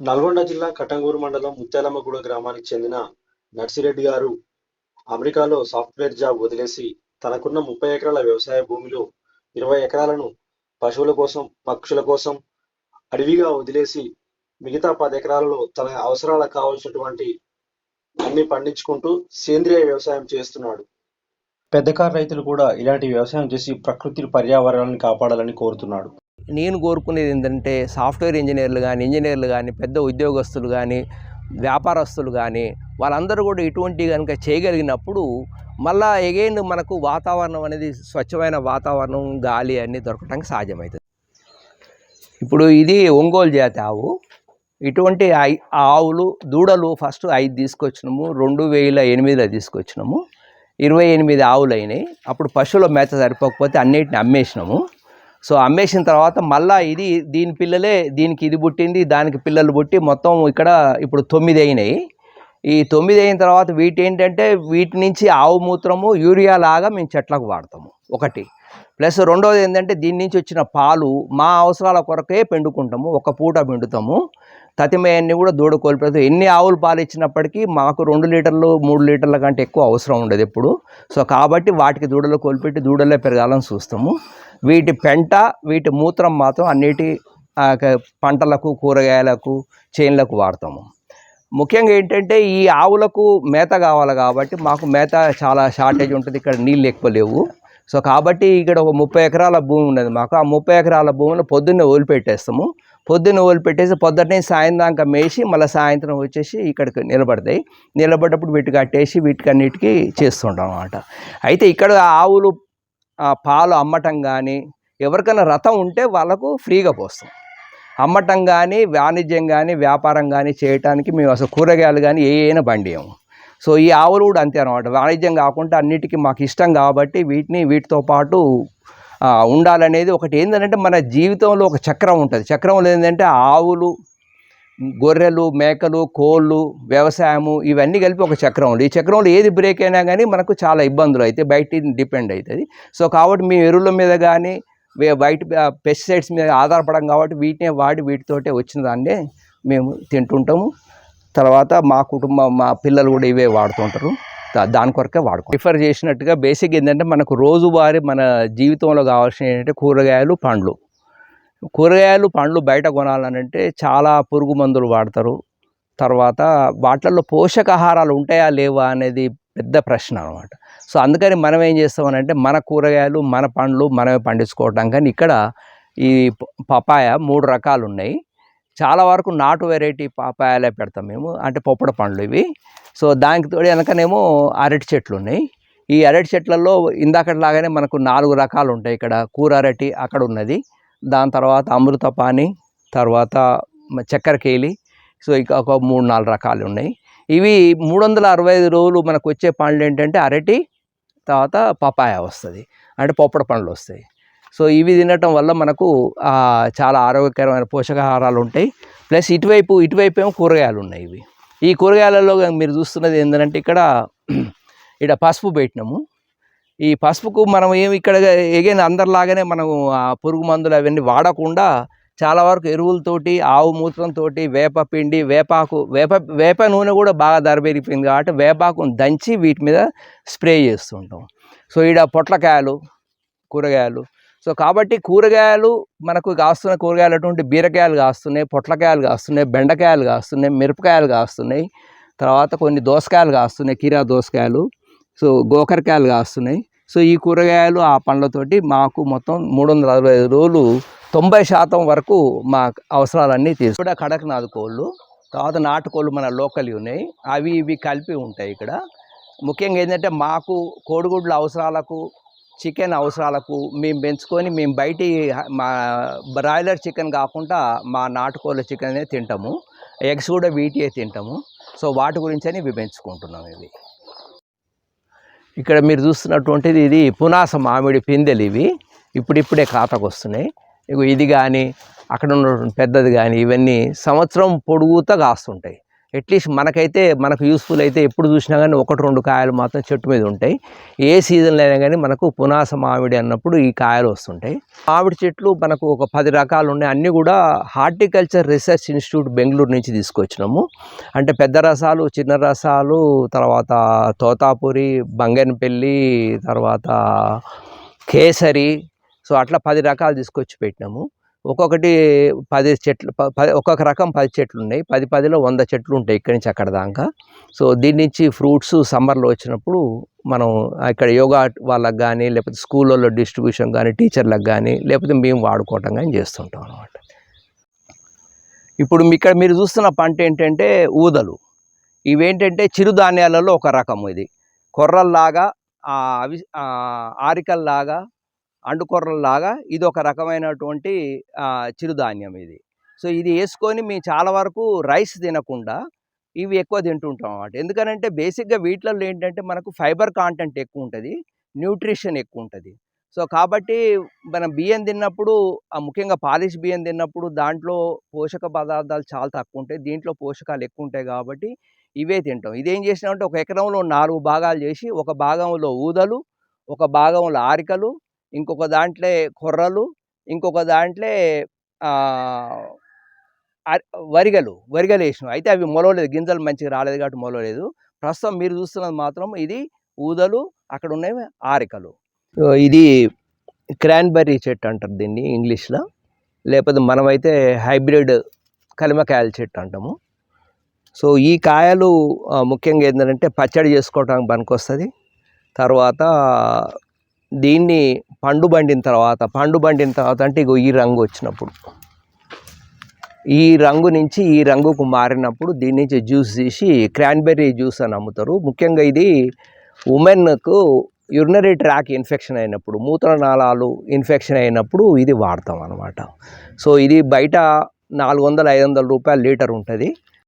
నల్గొండ జిల్లా కటంగూరు మండలం ముత్యాలమ్మగూడ గ్రామానికి చెందిన నర్సిరెడ్డి గారు అమెరికాలో సాఫ్ట్వేర్ జాబ్ వదిలేసి తనకున్న ముప్పై ఎకరాల వ్యవసాయ భూమిలో ఇరవై ఎకరాలను పశువుల కోసం పక్షుల కోసం అడవిగా వదిలేసి మిగతా పది ఎకరాలలో తన అవసరాలకు కావాల్సినటువంటి అన్ని పండించుకుంటూ సేంద్రియ వ్యవసాయం చేస్తున్నాడు. పెద్దకారు రైతులు కూడా ఇలాంటి వ్యవసాయం చేసి ప్రకృతి పర్యావరణాన్ని కాపాడాలని కోరుతున్నాడు. నేను కోరుకునేది ఏంటంటే సాఫ్ట్వేర్ ఇంజనీర్లు కానీ ఇంజనీర్లు కానీ పెద్ద ఉద్యోగస్తులు కానీ వ్యాపారస్తులు కానీ వాళ్ళందరూ కూడా ఇటువంటి కనుక చేయగలిగినప్పుడు మళ్ళా ఎగైన్ మనకు వాతావరణం అనేది స్వచ్ఛమైన వాతావరణం గాలి అన్నీ దొరకడానికి సాధ్యమవుతుంది ఇప్పుడు ఇది ఒంగోలు జాతి ఆవు. ఇటువంటి ఐ ఆవులు దూడలు ఫస్ట్ ఐదు తీసుకొచ్చినాము రెండు వేల ఎనిమిదిలో తీసుకొచ్చినాము. ఇరవై ఎనిమిది ఆవులు అయినాయి. అప్పుడు పశువుల మేత సరిపోకపోతే అన్నిటిని అమ్మేసినాము. సో అమ్మేసిన తర్వాత మళ్ళా ఇది దీని పిల్లలే దీనికి ఇది పుట్టింది దానికి పిల్లలు పుట్టి మొత్తం ఇక్కడ ఇప్పుడు తొమ్మిది అయినాయి. ఈ తొమ్మిది అయిన తర్వాత వీటి ఏంటంటే వీటి నుంచి ఆవు మూత్రము యూరియా లాగా మేము చెట్లకు వాడతాము. ఒకటి. ప్లస్ రెండోది ఏంటంటే దీని నుంచి వచ్చిన పాలు మా అవసరాల కొరకే పెండుకుంటాము. ఒక పూట పిండుతాము. తతిమయాన్ని కూడా దూడ కోల్పోతాం ఎన్ని ఆవులు పాలు ఇచ్చినప్పటికీ మాకు రెండు లీటర్లు మూడు లీటర్ల కంటే ఎక్కువ అవసరం ఉండదు ఎప్పుడు. సో కాబట్టి వాటికి దూడలు కోల్పెట్టి దూడలే పెరగాలని చూస్తాము. వీటి పెంట వీటి మూత్రం మాత్రం అన్నిటి పంటలకు కూరగాయలకు చేన్లకు వాడతాము. ముఖ్యంగా ఏంటంటే ఈ ఆవులకు మేత కావాలి కాబట్టి మాకు మేత చాలా షార్టేజ్ ఉంటుంది. ఇక్కడ నీళ్ళు ఎక్కువ లేవు. సో కాబట్టి ఇక్కడ ఒక ముప్పై ఎకరాల భూమి ఉన్నది మాకు. ఆ ముప్పై ఎకరాల భూమిని పొద్దున్నే వదిలిపెట్టేస్తాము. పొద్దున్న పెట్టేసి పొద్దున్నే సాయంత్రం మేసి మళ్ళీ సాయంత్రం వచ్చేసి ఇక్కడికి నిలబడతాయి. నిలబడ్డప్పుడు వీటి కట్టేసి వీటికి అన్నిటికీ చేస్తుంటాం అనమాట అయితే ఇక్కడ ఆవులు పాలు అమ్మటం కానీ ఎవరికైనా రథం ఉంటే వాళ్ళకు ఫ్రీగా పోస్తాం. అమ్మటం కానీ వాణిజ్యం కానీ వ్యాపారం కానీ చేయటానికి మేము అసలు కూరగాయలు కానీ ఏ అయినా బండియము సో ఈ ఆవులు కూడా అంతే అనమాట వాణిజ్యం కాకుండా అన్నిటికీ మాకు ఇష్టం కాబట్టి వీటిని వీటితో పాటు ఉండాలనేది ఒకటి. ఏంటంటే మన జీవితంలో ఒక చక్రం ఉంటుంది. చక్రంలో ఏంటంటే ఆవులు గొర్రెలు మేకలు కోళ్ళు వ్యవసాయము ఇవన్నీ కలిపి ఒక చక్రం ఈ చక్రంలో ఏది బ్రేక్ అయినా కానీ మనకు చాలా ఇబ్బందులు అయితే బయట డిపెండ్ అవుతుంది సో కాబట్టి మీ ఎరువుల మీద కానీ వే- బయట పెస్టిసైడ్స్ మీద ఆధారపడం కాబట్టి వీటినే వాడి వీటితోటే వచ్చిన దాన్నే మేము తింటుంటాము. తర్వాత మా కుటుంబం మా పిల్లలు కూడా ఇవే వాడుతుంటారు. దాని కొరకే వాడుకో ప్రిఫర్ చేసినట్టుగా బేసిక్ ఏంటంటే మనకు రోజువారీ మన జీవితంలో కావాల్సిన ఏంటంటే కూరగాయలు పండ్లు. కూరగాయలు పండ్లు బయట కొనాలనంటే చాలా పురుగు మందులు వాడతారు. తర్వాత వాటిల్లో పోషకాహారాలు ఉంటాయా లేవా అనేది పెద్ద ప్రశ్న అనమాట సో అందుకని మనం ఏం చేస్తామనంటే మన కూరగాయలు మన పండ్లు మనమే పండించుకోవటం. కానీ ఇక్కడ ఈ పపాయ మూడు రకాలు ఉన్నాయి చాలా వరకు నాటు వెరైటీ పాపాయాలే పెడతాం మేము అంటే పొప్పడ పండ్లు ఇవి. సో దానికి తోడు వెనకనేమో అరటి చెట్లు ఉన్నాయి. ఈ అరటి చెట్లలో ఇందాకట్లాగానే మనకు నాలుగు రకాలు ఉంటాయి ఇక్కడ. కూర అరటి అక్కడ ఉన్నది. దాని తర్వాత అమృతపాణి తర్వాత చక్కెర చక్కెరకేలి సో ఇక ఒక మూడు నాలుగు రకాలు ఉన్నాయి. ఇవి మూడు వందల అరవై ఐదు రోజులు మనకు వచ్చే పండ్లు ఏంటంటే అరటి తర్వాత పపాయ వస్తుంది. అంటే పొప్పడ పండ్లు వస్తాయి. సో ఇవి తినటం వల్ల మనకు చాలా ఆరోగ్యకరమైన పోషకాహారాలు ఉంటాయి. ప్లస్ ఇటువైపు ఇటువైపు ఏమో కూరగాయలు ఉన్నాయి ఇవి. ఈ కూరగాయలలో మీరు చూస్తున్నది ఏంటంటే ఇక్కడ ఇక్కడ పసుపు పెట్టినాము. ఈ పసుపుకు మనం ఏమి ఇక్కడ ఎగైన్ అందరిలాగానే మనం ఆ పురుగు మందులు అవన్నీ వాడకుండా చాలా వరకు ఎరువులతోటి ఆవు మూత్రంతో వేప పిండి వేపాకు వేప వేప నూనె కూడా బాగా ధర పెరిగిపోయింది కాబట్టి వేపాకును దంచి వీటి మీద స్ప్రే చేస్తుంటాం. సో ఈడ పొట్లకాయలు కూరగాయలు సో కాబట్టి కూరగాయలు మనకు కాస్తున్న కూరగాయలు అటువంటి బీరకాయలు కాస్తున్నాయి పొట్లకాయలు కాస్తున్నాయి బెండకాయలు కాస్తున్నాయి మిరపకాయలు కాస్తున్నాయి తర్వాత కొన్ని దోసకాయలు కాస్తున్నాయి కీరా దోసకాయలు సో గోకరకాయలు కాస్తున్నాయి. సో ఈ కూరగాయలు ఆ పండ్లతోటి మాకు మొత్తం మూడు వందల అరవై ఐదు రోజులు తొంభై శాతం వరకు మా అవసరాలన్నీ తీసు కూడా కడక్నాథ్ కోళ్ళు తర్వాత నాటుకోళ్ళు మన లోకల్ ఉన్నాయి. అవి ఇవి కలిపి ఉంటాయి ఇక్కడ. ముఖ్యంగా ఏంటంటే మాకు కోడిగుడ్ల అవసరాలకు చికెన్ అవసరాలకు మేము పెంచుకొని మేము బయటి మా బ్రాయిలర్ చికెన్ కాకుండా మా నాటుకోళ్ళ చికెన్ తింటాము. ఎగ్స్ కూడా వీటియే తింటాము. సో వాటి గురించని ఇవి పెంచుకుంటున్నాం ఇవి. ఇక్కడ మీరు చూస్తున్నటువంటిది ఇది పునాస మామిడి పిందెలు ఇవి. ఇప్పుడిప్పుడే ఖాతాకు వస్తున్నాయి. ఇగో ఇది కానీ అక్కడ ఉన్నటువంటి పెద్దది కానీ ఇవన్నీ సంవత్సరం పొడుగుతా కాస్తుంటాయి. అట్లీస్ట్ మనకైతే మనకు యూస్ఫుల్ అయితే ఎప్పుడు చూసినా కానీ ఒకటి రెండు కాయలు మాత్రం చెట్టు మీద ఉంటాయి. ఏ సీజన్లో అయినా కానీ మనకు పునాస మామిడి అన్నప్పుడు ఈ కాయలు వస్తుంటాయి. మామిడి చెట్లు మనకు ఒక పది రకాలు ఉన్నాయి. అన్నీ కూడా హార్టికల్చర్ రీసెర్చ్ ఇన్స్టిట్యూట్ బెంగళూరు నుంచి తీసుకొచ్చినాము. అంటే పెద్ద రసాలు చిన్న రసాలు తర్వాత తోతాపురి బంగన్పల్లి తర్వాత కేసరి సో అట్లా పది రకాలు తీసుకొచ్చి పెట్టినాము. ఒక్కొక్కటి పది చెట్లు ప- ఒక్కొక్క రకం పది చెట్లు ఉన్నాయి పది పదిలో వంద చెట్లు ఉంటాయి ఇక్కడి నుంచి అక్కడ దాకా. సో దీని నుంచి ఫ్రూట్స్ సమ్మర్లో వచ్చినప్పుడు మనం ఇక్కడ యోగా వాళ్ళకి కానీ లేకపోతే స్కూళ్ళల్లో డిస్ట్రిబ్యూషన్ కానీ టీచర్లకు కానీ లేకపోతే మేము వాడుకోవటం కానీ చేస్తుంటాం అనమాట ఇప్పుడు ఇక్కడ మీరు చూస్తున్న పంట ఏంటంటే ఊదలు. ఇవేంటంటే చిరుధాన్యాలలో ఒక రకం ఇది. కొర్రల్లాగా అవి ఆరికల్లాగా అండుకొర్రల్లాగా ఇది ఒక రకమైనటువంటి చిరుధాన్యం ఇది. సో ఇది వేసుకొని మేము చాలా వరకు రైస్ తినకుండా ఇవి ఎక్కువ తింటుంటాం అన్నమాట. ఎందుకనంటే బేసిక్గా వీటిలలో ఏంటంటే మనకు ఫైబర్ కాంటెంట్ ఎక్కువ ఉంటుంది న్యూట్రిషన్ ఎక్కువ ఉంటుంది సో కాబట్టి మనం బియ్యం తిన్నప్పుడు ముఖ్యంగా పాలిష్ బియ్యం తిన్నప్పుడు దాంట్లో పోషక పదార్థాలు చాలా తక్కువ ఉంటాయి దీంట్లో పోషకాలు ఎక్కువ ఉంటాయి కాబట్టి ఇవే తింటాం. ఇదేం చేసినామంటే ఒక ఎకరంలో నాలుగు భాగాలు చేసి ఒక భాగంలో ఊదలు ఒక భాగంలో ఆరికలు ఇంకొక దాంట్లో కొర్రలు ఇంకొక దాంట్లో ఆ, వరిగలు వరిగలు వేసినాం అయితే అవి మొలవలేదు గింజలు మంచిగా రాలేదు కాబట్టి మొలవలేదు. ప్రస్తుతం మీరు చూస్తున్నది మాత్రం ఇది ఊదలు అక్కడ ఉన్నవి ఆరికలు. ఇది క్రాన్బెర్రీ చెట్టు అంటారు దీన్ని ఇంగ్లీష్లో. లేకపోతే మనమైతే హైబ్రిడ్ కలిమకాయల చెట్టు అంటాము. సో ఈ కాయలు ముఖ్యంగా ఏంటంటే పచ్చడి చేసుకోవడానికి పనికొస్తుంది. తర్వాత దీన్ని పండు బండిన తర్వాత పండు బండిన తర్వాత అంటే ఇగో ఈ రంగు వచ్చినప్పుడు. ఈ రంగు నుంచి ఈ రంగుకు మారినప్పుడు దీని నుంచి జ్యూస్ తీసి క్రాన్బెర్రీ జ్యూస్ అని అమ్ముతారు. ముఖ్యంగా ఇది ఉమెన్కు యురినరీ ట్రాక్ ఇన్ఫెక్షన్ అయినప్పుడు మూత్రనాళాలు ఇన్ఫెక్షన్ అయినప్పుడు ఇది వాడతాం అనమాట సో ఇది బయట నాలుగు వందల ఐదు వందల రూపాయలు లీటర్ ఉంటుంది.